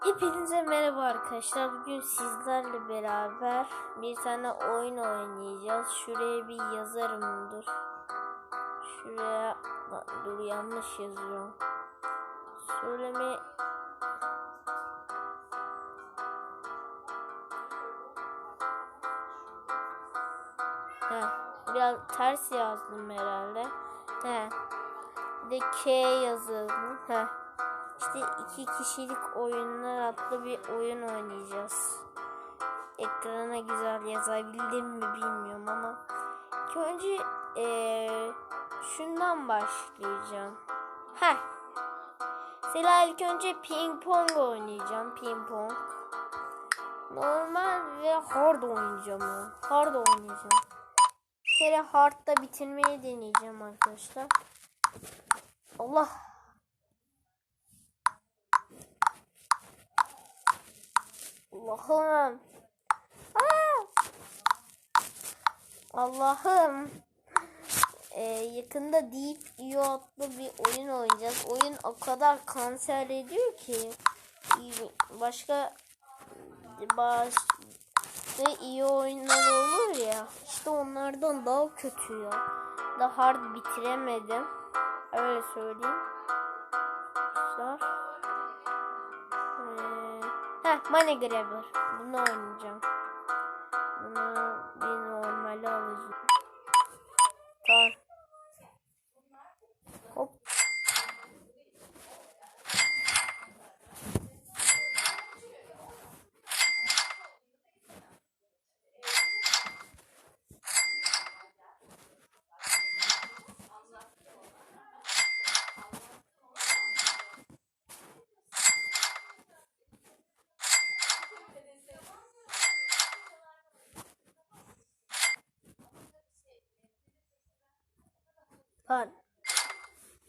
Hepinize merhaba arkadaşlar. Bugün sizlerle beraber bir tane oyun oynayacağız. Şuraya bir yazarım dur. Şuraya dur yanlış yazıyorum. Söyleme He, biraz ters yazdım herhalde. He. Bir de K yazıldı. He. İşte iki kişilik oyunlar adlı bir oyun oynayacağız. Ekrana güzel yazabildim mi bilmiyorum ama ilk önce eee, şundan başlayacağım. Heh. Mesela ilk önce ping pong oynayacağım. Ping pong. Normal ve hard oynayacağım. ya. Hard oynayacağım. Bir kere hard'da bitirmeyi deneyeceğim arkadaşlar. Allah. Allah'ım. Allah'ım. Ee, yakında Deep IO adlı bir oyun oynayacağız. Oyun o kadar kanser ediyor ki başka baş ve iyi oyunlar olur ya. İşte onlardan daha kötü ya. Daha hard bitiremedim. Öyle söyleyeyim. Güzel. Grabber. Bunu oynayacağım. Bunu bir normali alacağım. Tamam. Hop. Pardon.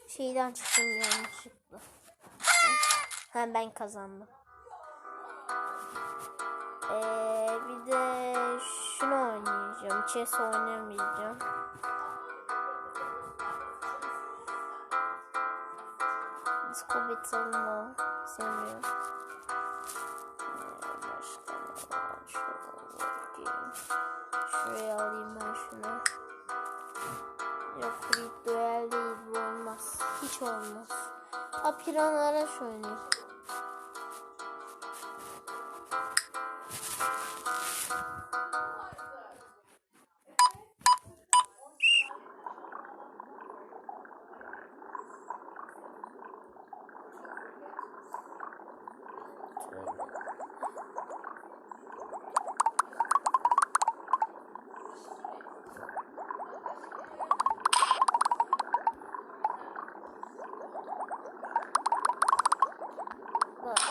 Şeyden çıktım yanlışlıkla. Ha ben kazandım. Ee, bir de şunu oynayacağım. Chess oynamayacağım. Disco Battle'ını olmaz. Ha Rush oynayayım.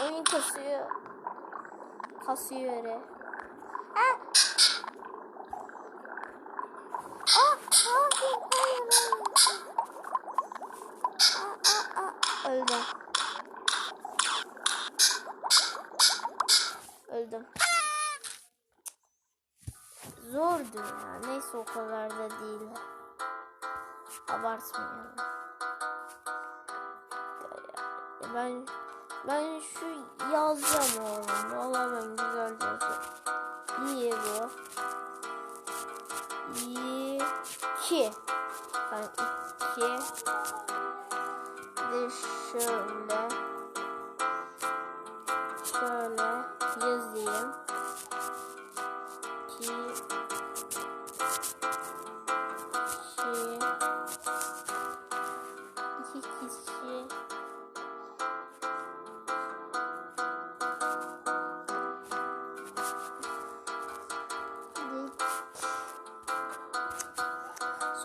Oyun kasıyor. Kasıyor öyle. Ah, ah. Öldüm. Öldüm. Zordu ya. Neyse o kadar da değil. Abartmayalım. Ben ben şu yazacağım oğlum. Valla ben güzel yazacağım. İyi bu. İyi. İki. Ben iki. Bir şöyle. Şöyle yazayım.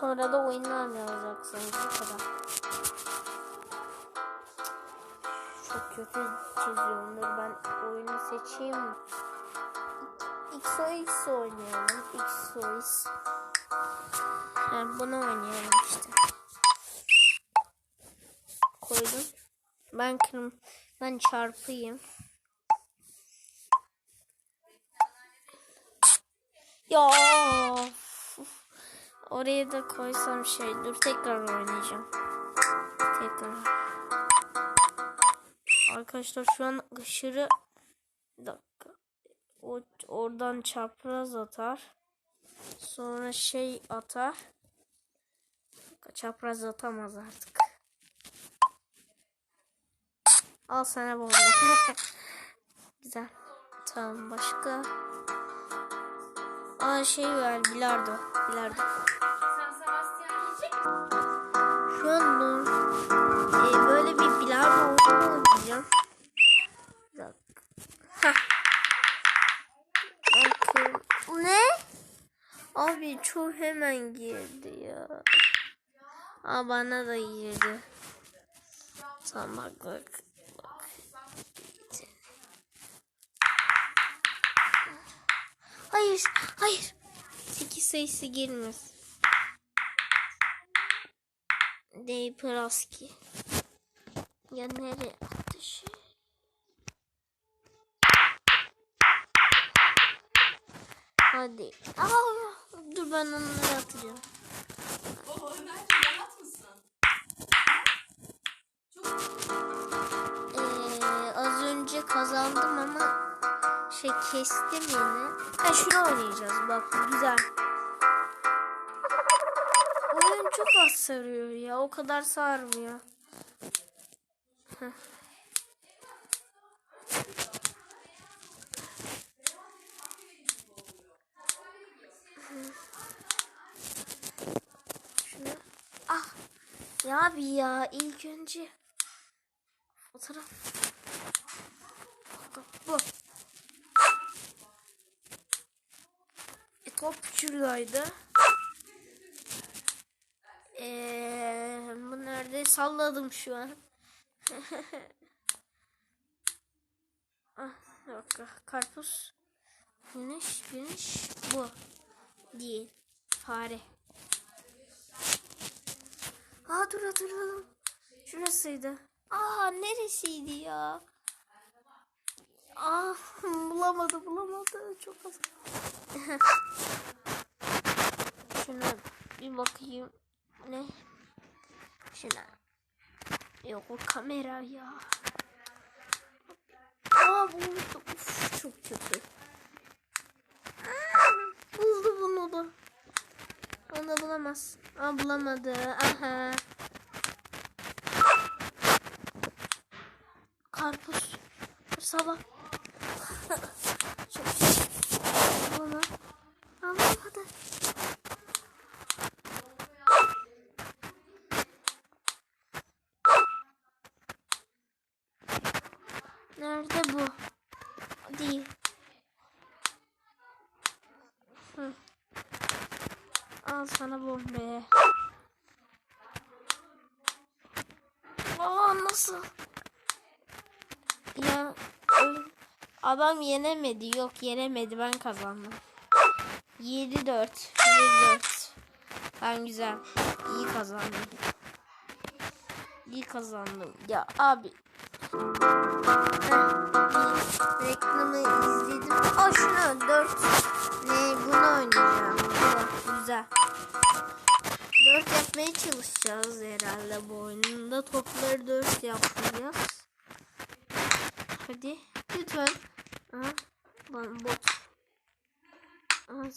Sonra da oyunlar mı yazacaksınız bu kadar. Çok kötü çiziyorum. Dur ben oyunu seçeyim. XOX oynayalım. XOX. Yani bunu oynayalım işte. Koydum. Ben kırm ben çarpayım. Ya. Oraya da koysam şey. Dur tekrar oynayacağım. Tekrar. Arkadaşlar şu an aşırı Bir dakika. O oradan çapraz atar. Sonra şey atar. Çapraz atamaz artık. Al sana bomba. Güzel. Tamam başka. Aa şey var bilardo. Misin? Şu anda e, böyle bir bilardo oyunu oynayacağım. Bakın. Ne? Abi çok hemen girdi ya. Aa bana da girdi. Tamam bak bak. bak. Hayır, hayır. 8 sayısı girmez. Dey Praski. Ya nereye attı şey? Hadi. Aa, dur ben onları atacağım. Baba Ömerciğim rahat mısın? Az önce kazandım ama şey kestim yine. Ha şunu oynayacağız bak güzel. Sarıyor ya o kadar sarmıyor. Şunu. Ah ya abi ya ilk önce fotoğraf bu. E, top şuradaydı. Eee bu nerede? Salladım şu an. ah, dakika. Karpuz. Güneş, güneş. Bu. Değil. Fare. Aa dur hatırladım. Şurasıydı. Aa neresiydi ya? Ah bulamadı bulamadı çok az. Şuna bir bakayım. Ne? Şuna. Yok o kamera ya. Aa buldu. Uf, çok kötü. Aa, buldu bunu da. Onu da bulamaz. Aa bulamadı. Aha. Karpuz. Sabah. Çok şey. Bunu. Anlamadı. Nerede bu? Değil. Hı. Al sana bombe. Aa nasıl? Ya adam yenemedi. Yok yenemedi. Ben kazandım. 7-4. 7-4. Ben güzel. İyi kazandım. İyi kazandım. Ya abi. Reklamı izledim. Aa şunu 4. Ne bunu oynayacağım. Bu güzel. 4 yapmaya çalışacağız herhalde bu oyunda. Topları 4 yapacağız. Hadi. Lütfen. Aha. Bot. Aha.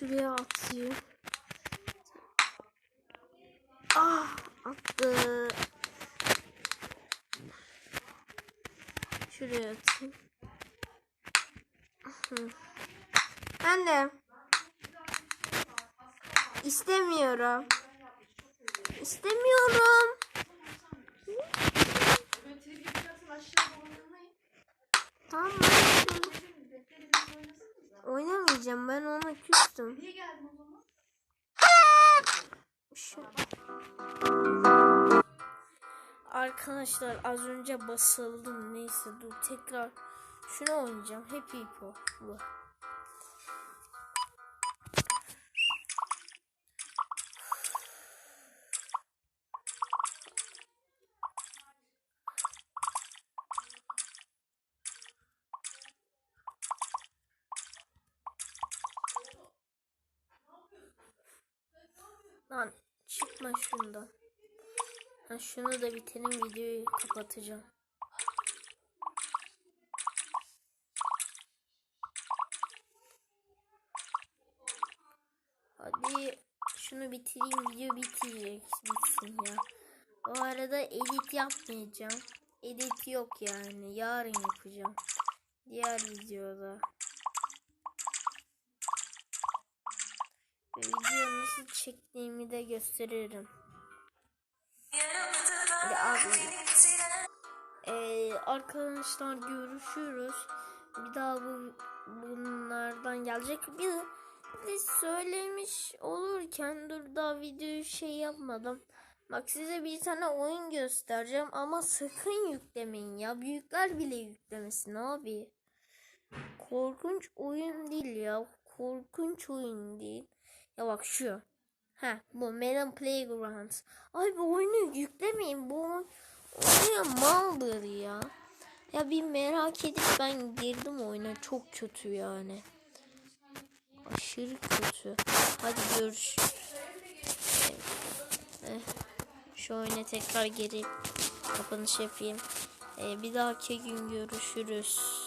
Şuraya atayım. Ah attı. Şuraya atayım. De. İstemiyorum. İstemiyorum. Tamam. Oynamayacağım ben ona küstüm. Niye geldin o zaman? Şu- Arkadaşlar az önce basıldım neyse dur tekrar şunu oynayacağım Happy Hippo bu. Lan çıkma şundan. Ha, şunu da bitirin videoyu kapatacağım. Hadi şunu bitireyim video bitecek bitsin ya. O arada edit yapmayacağım. Edit yok yani. Yarın yapacağım. Diğer videoda. Video nasıl çektiğimi de gösteririm. Hadi abi. Ee, arkadaşlar görüşürüz. Bir daha bu bunlardan gelecek. Bir de söylemiş olurken dur daha videoyu şey yapmadım. Bak size bir tane oyun göstereceğim ama sakın yüklemeyin ya. Büyükler bile yüklemesin abi. Korkunç oyun değil ya. Korkunç oyun değil. Ya bak şu. Ha bu Melon Playground. Ay bu oyunu yüklemeyin. Bu oyun oyun maldır ya. Ya bir merak edip ben girdim oyuna. Çok kötü yani. Aşırı kötü. Hadi görüşürüz. Eh, şu oyuna tekrar geri kapanış yapayım. Eh, bir dahaki gün görüşürüz.